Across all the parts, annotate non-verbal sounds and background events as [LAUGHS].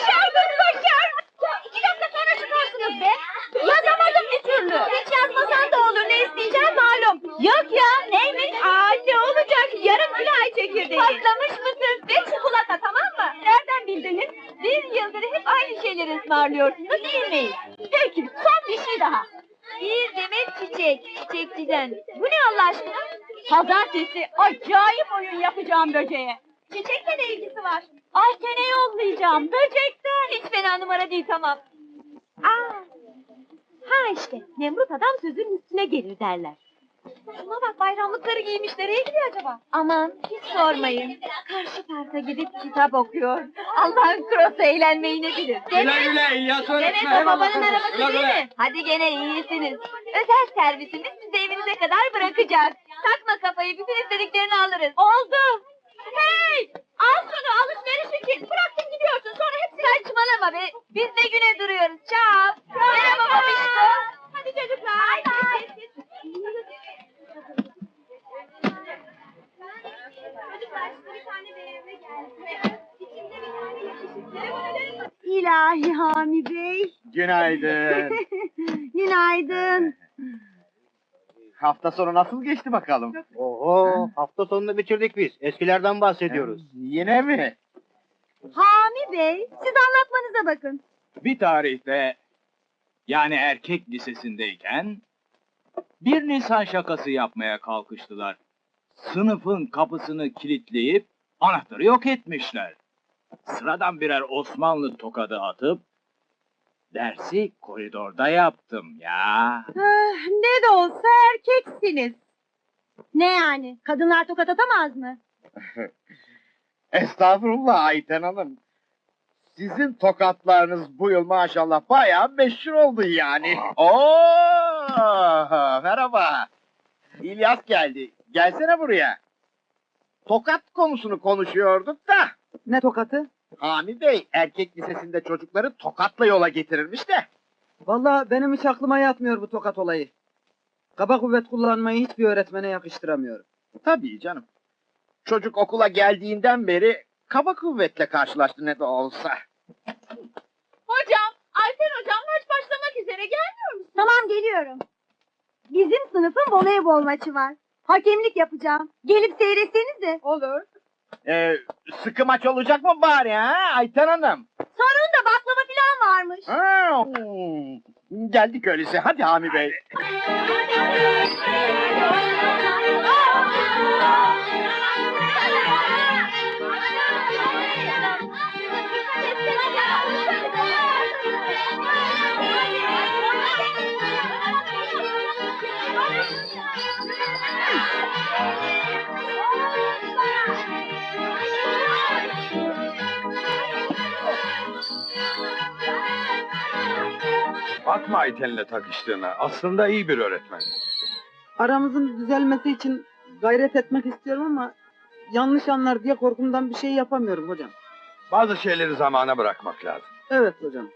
Başardın başar. İki dakika sonra çıkarsınız be. Yazamadım bir türlü. Hiç yazmasan da olur ne isteyeceğim malum. Yok ya neymiş? Aa ne olacak yarım kilo ay çekirdeği. Patlamış mısın? Ve çikolata tamam mı? Nereden bildiniz? Bir yıldır hep aynı şeyleri ısmarlıyorsunuz değil mi? Peki son bir şey daha. Bir demet çiçek, çiçekçiden. Bu ne Allah aşkına? Pazartesi acayip oyun yapacağım böceğe. Çiçekle ne ilgisi var? Ay sene yollayacağım böcekten. Hiç fena numara değil tamam. Aa, ha işte Nemrut adam sözün üstüne gelir derler. Şuna bak bayramlıkları giymiş nereye gidiyor acaba? Aman hiç sormayın. Karşı parka gidip kitap okuyor. Allah'ın krosu eğlenmeyi ne bilir. Güle güle İlyas öğretmen. o babanın arabası Güle değil güle. mi? Hadi gene iyisiniz. Özel servisimiz sizi evinize kadar bırakacak. Takma kafayı bütün istediklerini alırız. Oldu. Hey! Al şunu alışveriş için. Bıraktın gidiyorsun sonra hep be. Biz de güne duruyoruz. Çao. Merhaba babişko. Hadi çocuklar. Bay bay. Çocuklar size bir tane BMW geldi. İçinde bir tane yakışıklı. İlahi Hami Bey. Günaydın. [LAUGHS] Günaydın. Hafta sonu nasıl geçti bakalım? Oho hafta sonunu bitirdik biz. Eskilerden bahsediyoruz. Yine mi? Hami Bey, siz anlatmanıza bakın. Bir tarihte yani erkek lisesindeyken bir Nisan şakası yapmaya kalkıştılar. Sınıfın kapısını kilitleyip anahtarı yok etmişler. Sıradan birer Osmanlı tokadı atıp dersi koridorda yaptım ya. Ah, ne de olsa erkeksiniz. Ne yani? Kadınlar tokat atamaz mı? [LAUGHS] Estağfurullah Ayten Hanım. Sizin tokatlarınız bu yıl maşallah bayağı meşhur oldu yani. Oo, merhaba. İlyas geldi. Gelsene buraya. Tokat konusunu konuşuyorduk da. Ne tokatı? Hami Bey erkek lisesinde çocukları tokatla yola getirirmiş de. Vallahi benim hiç aklıma yatmıyor bu tokat olayı. Kaba kuvvet kullanmayı hiçbir öğretmene yakıştıramıyorum. Tabii canım. Çocuk okula geldiğinden beri kaba kuvvetle karşılaştı ne de olsa. Hocam, Alper hocam maç başlamak üzere gelmiyor musun? Tamam geliyorum. Bizim sınıfın voleybol maçı var. Hakemlik yapacağım. Gelip seyretsenize. Olur. Ee, sıkı maç olacak mı bari ha Ayten Hanım? Sonunda baklava falan varmış. Ha, hmm. Geldik öyleyse. Hadi Hami Bey. Bakma Ayten'le takıştığına. Aslında iyi bir öğretmen. Aramızın düzelmesi için gayret etmek istiyorum ama yanlış anlar diye korkumdan bir şey yapamıyorum hocam. Bazı şeyleri zamana bırakmak lazım. Evet hocam.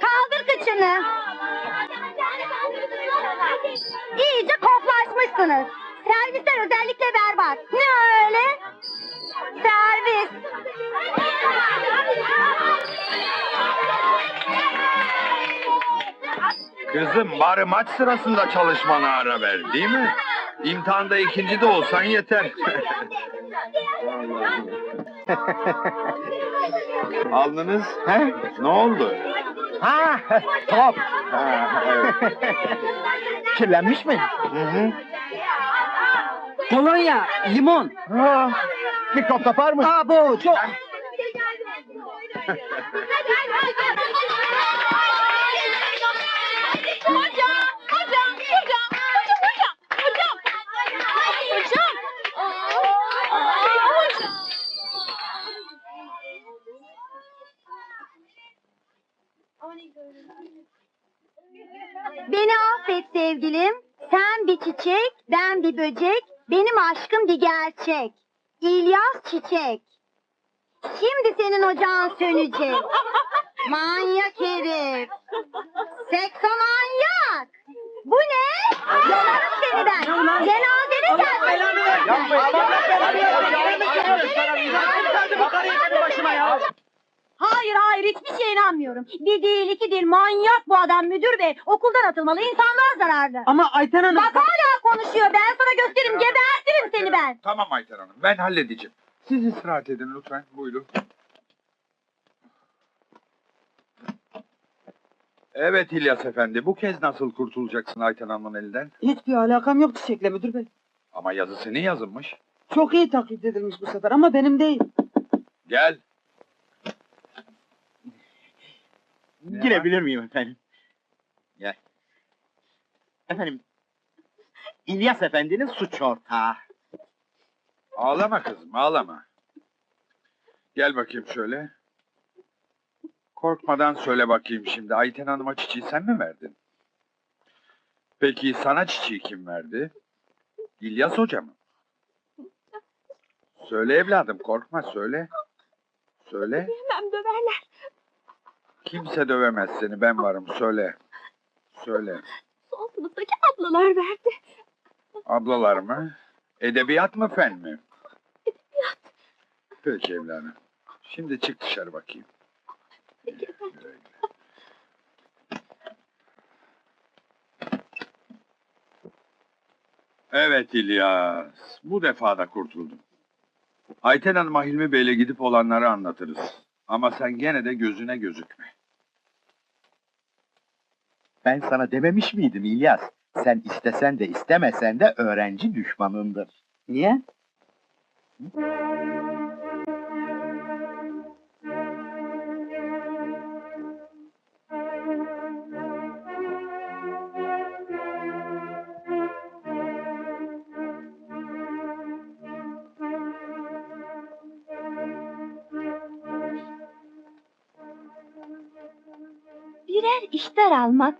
Kaldır kıçını. İyice koplaşmışsınız. Servisler özellikle berbat. Ne öyle? Servis. Kızım bari maç sırasında çalışmana ara ver değil mi? İmtihanda ikinci de olsan yeter. [LAUGHS] Alnınız he? Ne oldu? Ha, top. Ha, evet. Kirlenmiş mi? Hı hı. Kolonya, limon. Ha, mikrop kapar mı? Aa bu çok. [LAUGHS] Hocam, hocam, hocam, hocam, hocam, hocam, hocam. Hocam. Beni affet sevgilim. Sen bir çiçek, ben bir böcek, benim aşkım bir gerçek. İlyas Çiçek. Şimdi senin ocağın sönecek. Manyak herif. Seksomanyak. Bu ne? Yalarım seni ben. Cenazeni sen. Yapma, yapma, yapma, yapma, yapma. inanmıyorum. Bir değil iki değil manyak bu adam müdür bey. Okuldan atılmalı insanlar zararlı. Ama Ayten Hanım... Bak hala konuşuyor. Ben sana gösteririm. Gebertirim seni ben. Tamam Ayten Hanım ben halledeceğim. Siz istirahat edin lütfen buyurun. Evet İlyas Efendi bu kez nasıl kurtulacaksın Ayten Hanım'ın elinden? Hiçbir alakam yok çiçekle müdür bey. Ama yazı senin yazılmış. Çok iyi taklit edilmiş bu sefer ama benim değil. Gel. Girebilir miyim efendim? Gel. Efendim, İlyas Efendi'nin suç ortağı. Ağlama kızım ağlama. Gel bakayım şöyle. Korkmadan söyle bakayım şimdi. Ayten Hanım'a çiçeği sen mi verdin? Peki sana çiçeği kim verdi? İlyas Hoca mı? Söyle evladım korkma söyle. Söyle. Hem döverler. Kimse dövemez seni ben varım söyle. Söyle. Son sınıftaki ablalar verdi. Ablalar mı? Edebiyat mı fen mi? Edebiyat. Peki evladım. Şimdi çık dışarı bakayım. Peki efendim. Evet İlyas. Bu defa da kurtuldum. Ayten Hanım'a Hilmi Bey'le gidip olanları anlatırız. Ama sen gene de gözüne gözükme. Ben sana dememiş miydim İlyas? Sen istesen de istemesen de öğrenci düşmanındır. Niye? Birer işler almak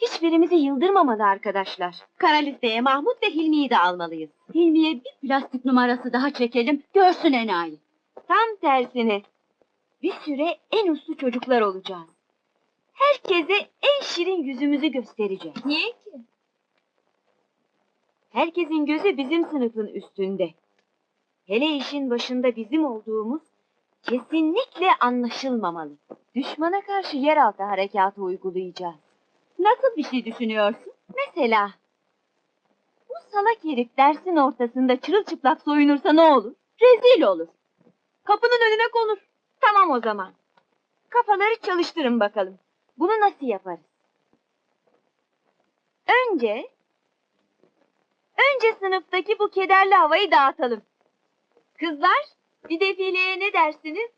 hiçbirimizi yıldırmamalı arkadaşlar. Kara listeye Mahmut ve Hilmi'yi de almalıyız. Hilmi'ye bir plastik numarası daha çekelim, görsün enayi. Tam tersine. Bir süre en uslu çocuklar olacağız. Herkese en şirin yüzümüzü göstereceğiz. Niye ki? Herkesin gözü bizim sınıfın üstünde. Hele işin başında bizim olduğumuz kesinlikle anlaşılmamalı. Düşmana karşı yeraltı harekatı uygulayacağız. Nasıl bir şey düşünüyorsun? Mesela bu salak herif dersin ortasında çırılçıplak soyunursa ne olur? Rezil olur. Kapının önüne konur. Tamam o zaman. Kafaları çalıştırın bakalım. Bunu nasıl yaparız? Önce önce sınıftaki bu kederli havayı dağıtalım. Kızlar, bir defileye ne dersiniz?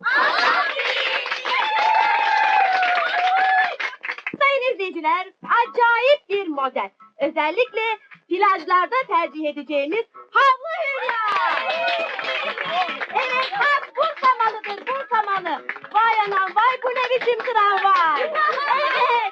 Sayın [LAUGHS] izleyiciler, acayip bir model. Özellikle plajlarda tercih edeceğiniz havlu hülya. Evet, bak Bursa malıdır, Bursa malı. Vay anam, vay bu ne biçim kral var. Evet,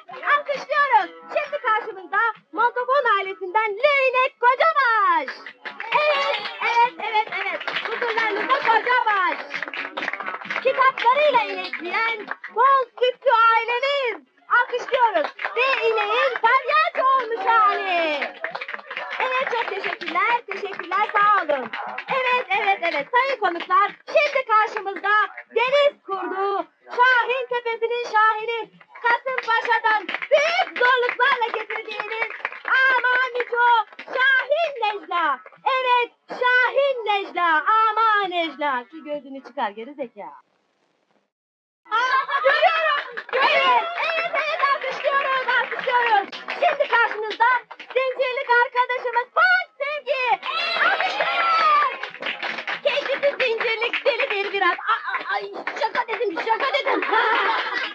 teşekkürler, teşekkürler sağ olun. Evet, evet, evet sayın konuklar. Şimdi karşımızda deniz kurdu, Şahin Tepesi'nin şahini Kasımpaşa'dan büyük zorluklarla getirdiğiniz aman Mico Şahin Necla. Evet Şahin Necla, aman Necla. Şu gözünü çıkar geri zeka. Aa, görüyorum. Evet, evet alkışlıyoruz, alkışlıyoruz. Şimdi karşınızda zincirlik arkadaşımız Fatih sevgi. Alkışlar. Keyfimiz zincirlik deli deli biraz. Ay, ay, şaka dedim şaka dedim. [LAUGHS]